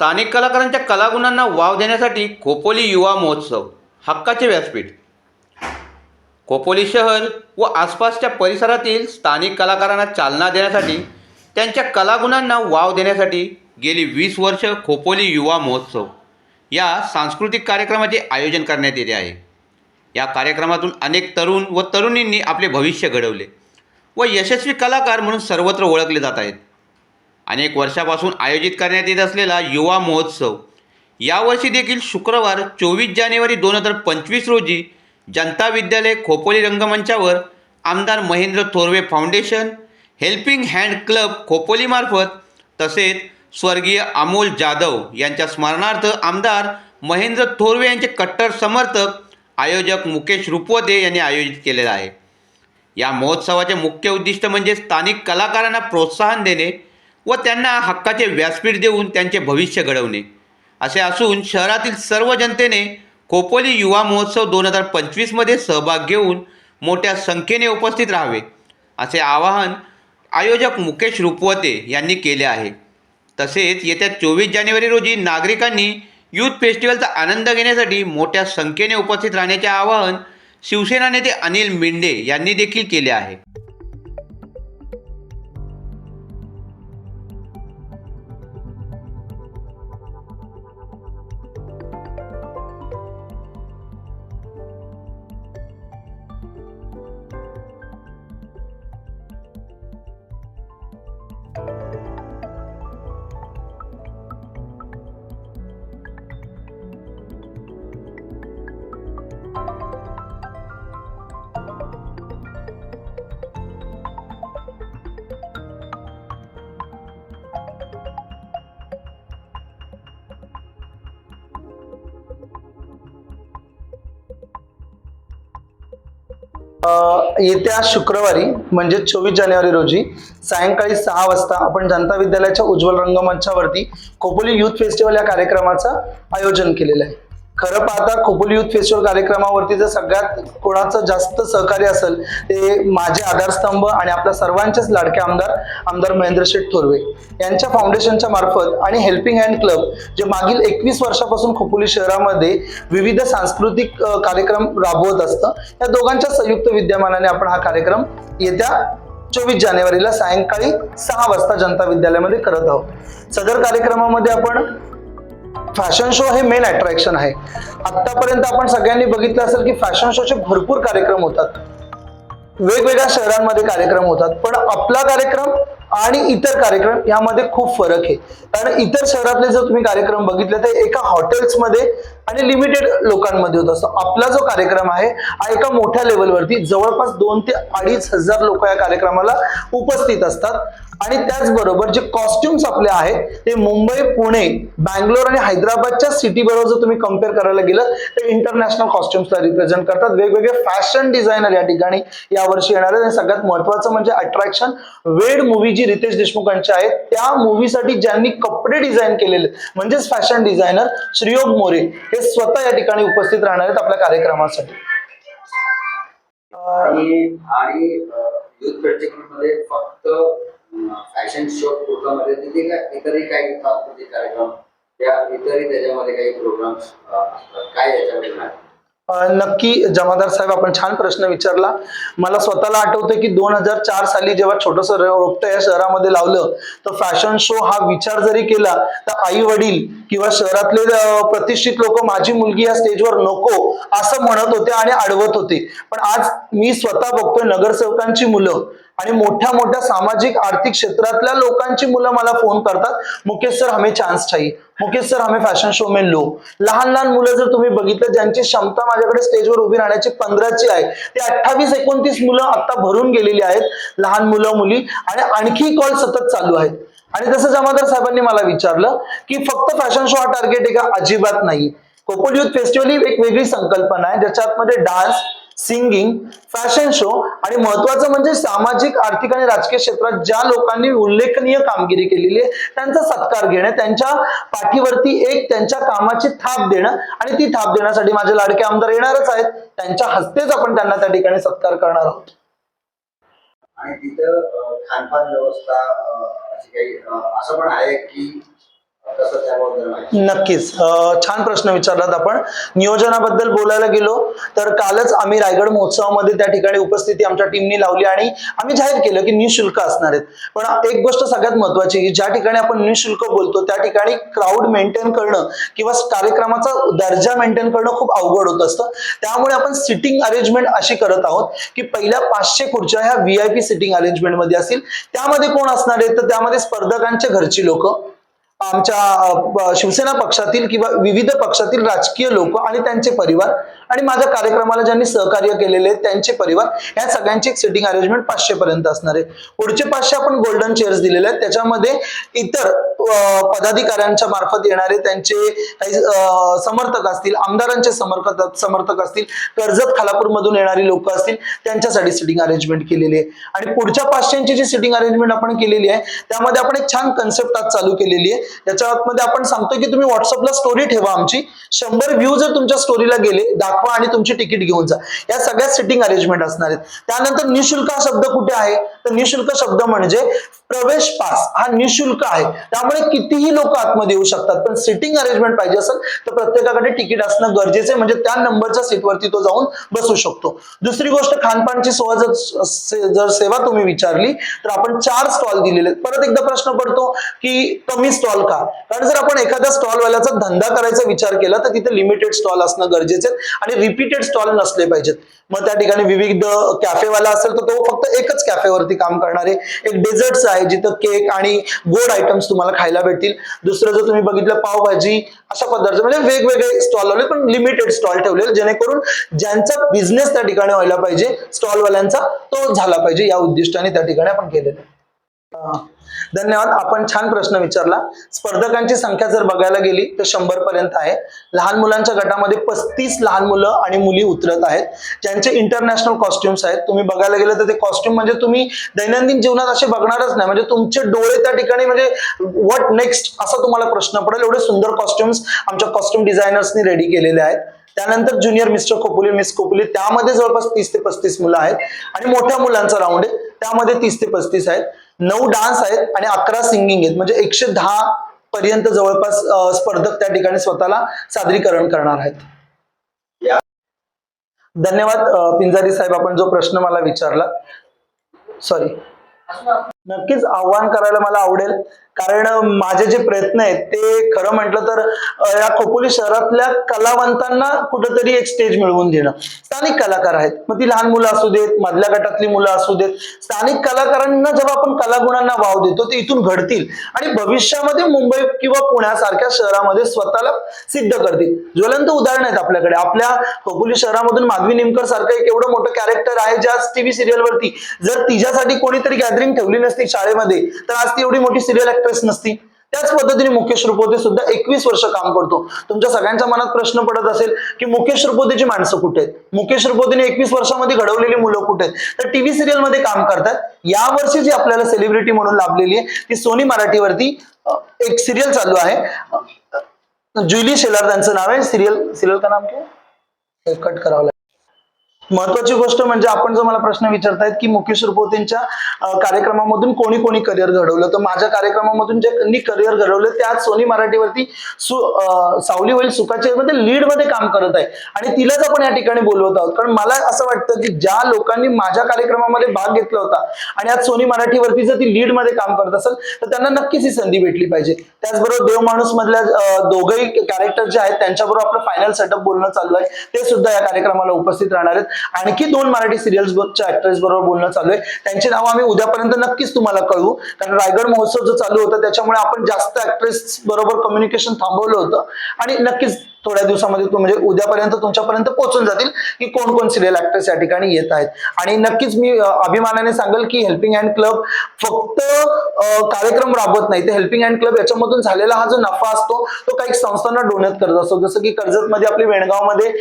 स्थानिक कलाकारांच्या कलागुणांना वाव देण्यासाठी खोपोली युवा महोत्सव हक्काचे व्यासपीठ. खोपोली शहर व आसपासच्या परिसरातील स्थानिक कलाकारांना चालना देण्यासाठी त्यांच्या कलागुणांना वाव देण्यासाठी गेली वीस वर्ष खोपोली युवा महोत्सव या सांस्कृतिक कार्यक्रमाचे आयोजन करण्यात येते आहे. या कार्यक्रमातून अनेक तरुण व तरुणींनी आपले भविष्य घडवले व यशस्वी कलाकार म्हणून सर्वत्र ओळखले जात आहेत. अनेक वर्षापासून आयोजित करण्यात येत असलेला युवा महोत्सव. यावर्षी देखील शुक्रवार चोवीस जानेवारी दोन हजार पंचवीस रोजी जनता विद्यालय खोपोली रंगमंचावर आमदार Mahendra Thorve foundation helping hand club खोपोलीमार्फत तसेच स्वर्गीय अमोल जाधव यांच्या स्मरणार्थ आमदार महेंद्र थोरवे यांचे कट्टर समर्थक आयोजक मुकेश रुपवते यांनी आयोजित केलेला आहे. या महोत्सवाचे मुख्य उद्दिष्ट म्हणजे स्थानिक कलाकारांना प्रोत्साहन देणे व त्यांना हक्काचे व्यासपीठ देऊन त्यांचे भविष्य घडवणे. असे असून शहरातील सर्व जनतेने खोपोली युवा महोत्सव दोन हजार पंचवीसमध्ये सहभाग घेऊन मोठ्या संख्येने उपस्थित राहावे असे आवाहन आयोजक मुकेश रुपवते यांनी केले आहे. तसेच येत्या चोवीस जानेवारी रोजी नागरिकांनी यूथ फेस्टिवलचा आनंद घेण्यासाठी मोठ्या संख्येने उपस्थित राहण्याचे आवाहन शिवसेना नेते अनिल मिंडे यांनी देखील केले आहे. येत्या शुक्रवारी म्हणजे चोवीस जानेवारी रोजी सायंकाळी सहा वाजता आपण जनता विद्यालयाच्या उज्ज्वल रंगमंचावरती खोपोली युथ फेस्टिवल या कार्यक्रमाचं आयोजन केलेलं आहे. खरं पाहता खोपोली युथ फेस्टिवल कार्यक्रमावरती जर सगळ्यात कोणाचं जास्त सहकार्य असेल ते माझे आधारस्तंभ आणि आपल्या सर्वांचेच लाडके आमदार आमदार महेंद्र शेठ थोरवे यांच्या फाउंडेशनच्या मार्फत आणि हेल्पिंग हँड क्लब जे मागील एकवीस वर्षापासून खोपोली शहरामध्ये विविध सांस्कृतिक कार्यक्रम राबवत असतं या दोघांच्या संयुक्त विद्यमानाने आपण हा कार्यक्रम येत्या चोवीस जानेवारीला सायंकाळी सहा वाजता जनता विद्यालयामध्ये करत आहोत. सदर कार्यक्रमामध्ये आपण फॅशन शो हे मेन अट्रॅक्शन आहे. आतापर्यंत आपण सगळ्यांनी बघितलं असेल की फॅशन शोचे भरपूर कार्यक्रम होतात. वेगवेगळ्या शहरांमध्ये कार्यक्रम होतात पण आपला कार्यक्रम आणि इतर कार्यक्रम यामध्ये खूप फरक आहे. कारण इतर शहरातले जर तुम्ही कार्यक्रम बघितले तर एका हॉटेल्समध्ये आणि लिमिटेड लोकांमध्ये होत असतो. आपला जो कार्यक्रम आहे हा एका मोठ्या लेवलवरती जवळपास दोन ते अडीच हजार लोक या कार्यक्रमाला उपस्थित असतात. आणि त्याचबरोबर जे कॉस्ट्युम्स आपले आहेत ते मुंबई पुणे बँगलोर आणि हैदराबादच्या सिटी बरोबर जर तुम्ही कंपेअर करायला गेलं तर इंटरनॅशनल कॉस्ट्युम्सला रिप्रेझेंट करतात. वेगवेगळे फॅशन डिझायनर या ठिकाणी यावर्षी येणार आहेत. आणि सगळ्यात महत्वाचं म्हणजे अट्रॅक्शन वेड मूवी जी रितेश देशमुखांची आहे त्या मूवीसाठी ज्यांनी कपडे डिझाईन केलेले म्हणजेच फॅशन डिझायनर श्रीयोग मोरे हे स्वतः या ठिकाणी उपस्थित राहणार आहेत आपल्या कार्यक्रमासाठी. आणि आणि युथमध्ये फक्त फॅशन शो पुरता मध्ये तिथे काय इतरही काही सांस्कृतिक कार्यक्रम त्या इतरही त्याच्यामध्ये काही प्रोग्राम्स असतात. काय याच्यामध्ये नाही? नक्की जमादार साहेब आपण छान प्रश्न विचारला. मला स्वतःला आठवतं की दोन हजार चार साली जेव्हा छोटस रोपट या शहरामध्ये लावलं तर फॅशन शो हा विचार जरी केला तर आई वडील किंवा शहरातले प्रतिष्ठित लोक माझी मुलगी या स्टेजवर नको असं म्हणत होते आणि अडवत होते. पण आज मी स्वतः बघतोय नगरसेवकांची मुलं आणि मोठ्या मोठ्या सामाजिक आर्थिक क्षेत्रातल्या लोकांची मुलं मला फोन करतात मुकेश सर हमें चान्स चाहिए. मुकेश सर हमें फॅशन शो में लो. लहान लहान मुलं जर तुम्ही बघितलं ज्यांची क्षमता माझ्याकडे स्टेजवर उभी राहण्याची पंधराची आहे ते अठ्ठावीस एकोणतीस मुलं आता भरून गेलेली आहेत लहान मुलं मुली आणि आणखी कॉल सतत चालू आहेत. आणि तसं जमादार साहेबांनी मला विचारलं की फक्त फॅशन शो हा टार्गेट आहे का? अजिबात नाही. कोपोल युथ फेस्टिवल ही एक वेगळी संकल्पना आहे ज्याच्यात मध्ये डान्स सिंगिंग फॅशन शो आणि महत्वाचं म्हणजे सामाजिक आर्थिक आणि राजकीय क्षेत्रात ज्या लोकांनी उल्लेखनीय कामगिरी केलेली आहे त्यांचा सत्कार घेणं त्यांच्या पाठीवरती एक त्यांच्या कामाची थाप देणं आणि ती थाप देण्यासाठी माझे लाडके आमदार येणारच आहेत. त्यांच्या हस्तेच आपण त्यांना त्या ठिकाणी सत्कार करणार आहोत. आणि तिथं खानपान व्यवस्था काही असं पण आहे की नक्कीच. छान प्रश्न विचारलात आपण. नियोजनाबद्दल बोलायला गेलो तर कालच आम्ही रायगड महोत्सवामध्ये त्या ठिकाणी उपस्थिती आमच्या टीमनी लावली आणि आम्ही जाहीर केलं की निशुल्क असणार आहेत. पण एक गोष्ट सगळ्यात महत्वाची की ज्या ठिकाणी आपण निशुल्क बोलतो त्या ठिकाणी क्राऊड मेंटेन करणं किंवा कार्यक्रमाचा दर्जा मेंटेन करणं खूप अवघड होत असतं. त्यामुळे आपण सिटिंग अरेंजमेंट अशी करत आहोत की पहिल्या पाचशे खुर्च्या ह्या व्ही सिटिंग अरेंजमेंटमध्ये असतील. त्यामध्ये कोण असणार आहेत? तर त्यामध्ये स्पर्धकांच्या घरची लोक. आमच्या शिवसेना पक्षातील किंवा विविध पक्षातील राजकीय लोक आणि त्यांचे परिवार आणि माझ्या कार्यक्रमाला ज्यांनी सहकार्य केलेले त्यांचे परिवार या सगळ्यांची एक सिटिंग अरेंजमेंट पाचशे पर्यंत असणार आहे. पुढचे पाचशे आपण गोल्डन चेअर्स दिलेले आहेत. त्याच्यामध्ये इतर पदाधिकाऱ्यांच्या मार्फत येणारे त्यांचे काही समर्थक असतील आमदारांचे समर्थक समर्थक असतील कर्जत खालापूर मधून येणारी लोक असतील त्यांच्यासाठी सिटिंग अरेंजमेंट केलेली आहे. आणि पुढच्या पाचशेची जी सिटिंग अरेंजमेंट आपण केलेली आहे त्यामध्ये आपण एक छान कन्सेप्ट आज चालू केलेली आहे. याच्या आपण सांगतोय की तुम्ही व्हॉट्सअपला स्टोरी ठेवा आमची. शंभर व्ह्यू जर तुमच्या स्टोरीला गेले दाखवा आणि तुमची तिकीट घेऊन जा. या सगळ्या सिटिंग अरेंजमेंट असणार आहेत. त्यानंतर निशुल्क हा शब्द कुठे आहे? तर निशुल्क शब्द म्हणजे प्रवेश पास. हा निशुल्क आहे. त्यामुळे कितीही लोक आतमध्ये येऊ शकतात पण सिटिंग अरेंजमेंट पाहिजे असेल तर प्रत्येकाकडे तिकीट असणं गरजेचं आहे. म्हणजे त्या नंबरच्या सीटवरती तो जाऊन बसू शकतो. दुसरी गोष्ट खानपानची सोय जर जर सेवा तुम्ही विचारली तर आपण चार स्टॉल दिलेले आहेत. परत एकदा प्रश्न पडतो की कमी स्टॉल का? कारण जर आपण एखाद्या स्टॉलवाल्याचा धंदा करायचा विचार केला तर तिथे लिमिटेड स्टॉल असणं गरजेचे आहे आणि रिपीटेड स्टॉल नसले पाहिजेत. मग त्या ठिकाणी विविध कॅफेवाला असेल तर तो फक्त एकच कॅफेवरती काम करणारे. एक डेझर्ट्स आहे जिथं केक आणि गोड आयटम्स तुम्हाला खायला भेटतील. दुसरं जर तुम्ही बघितलं पावभाजी अशा पदार्थ म्हणजे वेगवेगळे स्टॉल लावले पण लिमिटेड स्टॉल ठेवले जेणेकरून ज्यांचा बिझनेस त्या ठिकाणी व्हायला पाहिजे स्टॉलवाल्यांचा तो झाला पाहिजे. या उद्दिष्टाने त्या ठिकाणी आपण केलेलं धन्यवाद. आपण छान प्रश्न विचारला. स्पर्धकांची संख्या जर बघायला गेली तर शंभर पर्यंत आहे. लहान मुलांच्या गटामध्ये पस्तीस लहान मुलं आणि मुली उतरत आहेत. ज्यांचे इंटरनॅशनल कॉस्ट्युम्स आहेत तुम्ही बघायला गेलं तर ते कॉस्ट्युम म्हणजे तुम्ही दैनंदिन जीवनात असे बघणारच नाही. म्हणजे तुमचे डोळे त्या ठिकाणी म्हणजे व्हॉट नेक्स्ट असा तुम्हाला प्रश्न पडेल. एवढे सुंदर कॉस्ट्युम्स आमच्या कॉस्ट्युम डिझायनर्सनी रेडी केलेले आहेत. त्यानंतर junior mister Khopoli miss Khopoli त्यामध्ये जवळपास तीस ते पस्तीस मुलं आहेत. आणि मोठ्या मुलांचा राऊंड आहे. त्यामध्ये तीस ते पस्तीस आहेत. नऊ डान्स आहेत आणि अकरा सिंगिंग आहेत. म्हणजे एकशे दहा पर्यंत जवळपास स्पर्धक त्या ठिकाणी स्वतःला सादरीकरण करणार आहेत. धन्यवाद पिंजारी साहेब आपण जो प्रश्न मला विचारला. सॉरी नक्कीच आव्हान करायला मला आवडेल. कारण माझे जे प्रयत्न आहेत ते खरं म्हटलं तर या खोपोली शहरातल्या कलावंतांना कुठेतरी एक स्टेज मिळवून देणं. स्थानिक कलाकार आहेत. मग ती लहान मुलं असू देत मधल्या गटातली मुलं असू देत. स्थानिक कलाकारांना जेव्हा आपण कलागुणांना वाव देतो ते इथून घडतील. आणि भविष्यामध्ये मुंबई किंवा पुण्यासारख्या शहरामध्ये स्वतःला सिद्ध करतील. ज्वलंत उदाहरण आहेत आपल्याकडे. आपल्या खोपोली शहरामधून माधवी निमकर सारखं एक एवढं मोठं कॅरेक्टर आहे ज्या टीव्ही सिरियल वरती जर तिच्यासाठी कोणीतरी गॅदरिंग ठेवली असती शाळेमध्ये तर आज ती एवढी मोठी सिरियल ऍक्ट्रेस नसती. त्याच पद्धतीने मुकेश रुपोते सुद्धा एकवीस वर्ष काम करतो. तुमच्या सगळ्यांच्या मनात प्रश्न पडत असेल की मुकेश रुपोतेची माणसं कुठे आहेत? मुकेश रुपोतेने एकवीस वर्षामध्ये घडवलेली मुलं कुठे आहेत? तर टीव्ही सिरियलमध्ये काम करतात. या वर्षी जी आपल्याला सेलिब्रिटी म्हणून लाभलेली आहे ती सोनी मराठीवरती एक सिरियल चालू आहे. अं, जुली शेलार त्यांचं नाव आहे. सिरियल सिरियल का नाम काय? कट करावं लागेल महत्वाची गोष्ट म्हणजे आपण जो मला प्रश्न विचारतायत की मुकेश रुपवतेंच्या कार्यक्रमामधून कोणी कोणी करिअर घडवलं? तर माझ्या कार्यक्रमामधून जे करिअर घडवलं ते आज सोनी मराठीवरती सु सावली होईल सुखाचे मध्ये लीडमध्ये काम करत आहे. आणि तिलाच आपण या ठिकाणी बोलवत आहोत. कारण मला असं वाटतं की ज्या लोकांनी माझ्या कार्यक्रमामध्ये भाग घेतला होता आणि आज सोनी मराठीवरती जर ती लीडमध्ये काम करत असेल तर त्यांना नक्कीच ही संधी भेटली पाहिजे. त्याचबरोबर देव माणूस मधल्या दोघही कॅरेक्टर जे आहेत त्यांच्याबरोबर आपलं फायनल सेटअप बोलणं चालू आहे ते सुद्धा या कार्यक्रमाला उपस्थित राहणार आहेत. आणखी दोन मराठी सिरियल्स ऍक्ट्रेस बरोबर बोलणं चालू आहे. त्यांची नावं आम्ही उद्यापर्यंत नक्कीच तुम्हाला कळवू. कारण रायगड महोत्सव जो चालू होता त्याच्यामुळे आपण जास्त ऍक्ट्रेस बरोबर कम्युनिकेशन थांबवलं होतं. आणि नक्कीच थोड्या दिवसामध्ये तू म्हणजे उद्यापर्यंत तुमच्यापर्यंत पोहोचून जातील की कोण कोण सिरियल ऍक्ट्रेस या ठिकाणी येत आहेत. आणि नक्कीच मी अभिमानाने सांगेल की हेल्पिंग हँड क्लब फक्त कार्यक्रम राबवत नाही. ते हेल्पिंग हँड क्लब याच्यामधून झालेला हा जो नफा असतो तो काही संस्थांना डोनेट करत असतो. जसं की कर्जतमध्ये आपली वेणगावमध्ये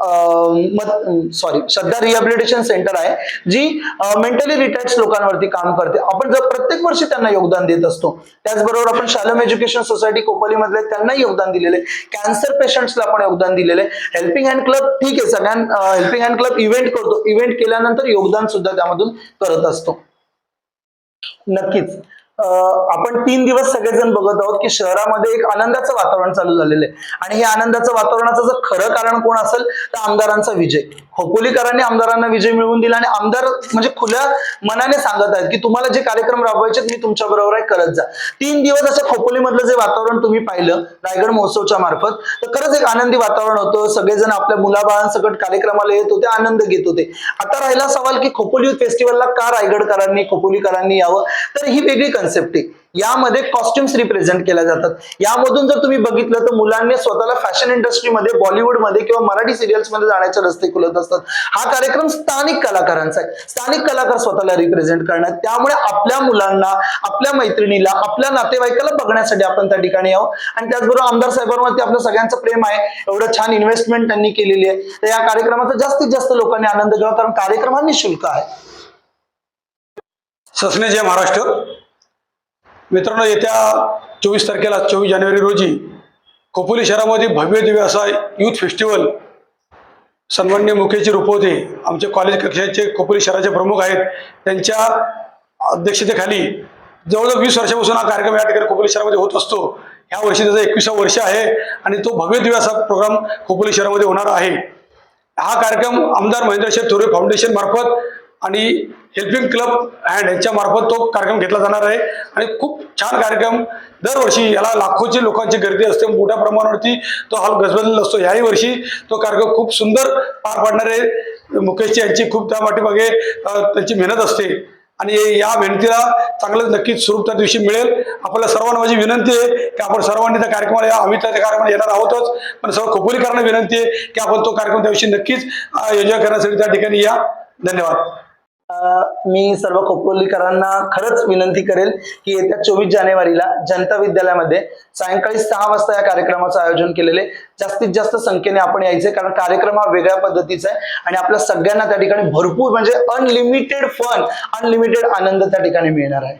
सॉरी श्रद्धा रिहॅबिलिटेशन सेंटर आहे जी मेंटली रिटायर्ड लोकांवरती काम करते. आपण जर प्रत्येक वर्षी त्यांना योगदान देत असतो त्याचबरोबर आपण शालम एज्युकेशन सोसायटी कोपलीमधले त्यांना योगदान दिलेले कॅन्सर पेशंट्सला आपण योगदान दिलेले. हेल्पिंग हँड क्लब ठीक आहे सगळ्यां हेल्पिंग हँड क्लब इव्हेंट करतो. इव्हेंट केल्यानंतर योगदान सुद्धा त्यामधून करत असतो. नक्कीच. आपण तीन दिवस सगळेजण बघत आहोत की शहरामध्ये एक आनंदाचं वातावरण चालू झालेलं आहे. आणि हे आनंदाचं वातावरणाचं जर खरं कारण कोण असेल तर आमदारांचा विजय. खोपोलीकरांनी आमदारांना विजय मिळवून दिला आणि आमदार म्हणजे खुल्या मनाने सांगत आहेत की तुम्हाला जे कार्यक्रम राबवायचे मी तुमच्या बरोबर आहे करत जा. तीन दिवस असं खोपोलीमधलं जे वातावरण तुम्ही पाहिलं रायगड महोत्सवच्या मार्फत तर खरंच एक आनंदी वातावरण होतं. सगळेजण आपल्या मुलाबाळांसकट कार्यक्रमाला येत होते आनंद घेत होते. आता राहिला सवाल की खोपोली फेस्टिवलला का रायगडकरांनी खोपोलीकरांनी यावं? तर ही वेगळी कन्सेप्ट आहे. यामध्ये कॉस्ट्युम्स रिप्रेझेंट केल्या जातात. यामधून जर तुम्ही बघितलं तर मुलांनी स्वतःला फॅशन इंडस्ट्रीमध्ये बॉलिवूडमध्ये किंवा मराठी सिरियल्समध्ये जाण्याचे रस्ते खुलत असतात. हा कार्यक्रम स्थानिक कलाकारांचा आहे. स्थानिक कलाकार स्वतःला रिप्रेझेंट करणार. त्यामुळे आपल्या मुलांना आपल्या मैत्रिणीला आपल्या नातेवाईकाला बघण्यासाठी आपण त्या ठिकाणी यावं. आणि त्याचबरोबर आमदार साहेबांवरती आपलं सगळ्यांचं प्रेम आहे. एवढं छान इन्व्हेस्टमेंट त्यांनी केलेली आहे. तर या कार्यक्रमाचा जास्तीत जास्त लोकांनी आनंद घ्यावा कारण कार्यक्रम हा निशुल्क आहे. ससने जय महाराष्ट्र. मित्रांनो येत्या चोवीस तारखेला चोवीस जानेवारी रोजी खोपोली शहरामध्ये भव्य दिव्य असा यूथ फेस्टिवल सन्मान्य मुकेशजी रुपवते आमचे कॉलेज कक्षाचे खोपोली शहराचे प्रमुख आहेत. त्यांच्या अध्यक्षतेखाली जवळजवळ वीस वर्षापासून हा कार्यक्रम या ठिकाणी खोपोली शहरामध्ये होत असतो. ह्या वर्षी त्याचा एकविसावं वर्ष आहे आणि तो भव्य दिव्य असा प्रोग्राम खोपोली शहरामध्ये होणार आहे. हा कार्यक्रम आमदार महेंद्रशेठ थोरे फाउंडेशन मार्फत आणि हेल्पिंग क्लब अँड यांच्या मार्फत तो कार्यक्रम घेतला जाणार आहे. आणि खूप छान कार्यक्रम दरवर्षी याला लाखोची लोकांची गर्दी असते. मोठ्या प्रमाणावरती तो हॉल गजबजलेला असतो. याही वर्षी तो कार्यक्रम खूप सुंदर पार पाडणार आहे. मुकेशजी यांची खूप त्या पाठीमागे त्यांची मेहनत असते. आणि या मेहनतीला चांगलं नक्कीच स्वरूप त्या दिवशी मिळेल. आपल्याला सर्वांना माझी विनंती आहे की आपण सर्वांनी त्या कार्यक्रमाला या आम्ही त्या कार्यक्रमाला येणार आहोतच. पण सर्व खोपोलीकरांना विनंती आहे की आपण तो कार्यक्रम त्या दिवशी नक्कीच एन्जॉय करण्यासाठी त्या ठिकाणी या. धन्यवाद. मी सर्व खोपोलीकरांना खरंच विनंती करेल की येत्या चोवीस जानेवारीला जनता विद्यालयामध्ये सायंकाळी सहा वाजता या कार्यक्रमाचं आयोजन केलेले जास्तीत जास्त संख्येने आपण यायचे कारण कार्यक्रम हा वेगळ्या पद्धतीचा आहे आणि आपल्या सगळ्यांना त्या ठिकाणी भरपूर म्हणजे अनलिमिटेड फन अनलिमिटेड आनंद त्या ठिकाणी मिळणार आहे.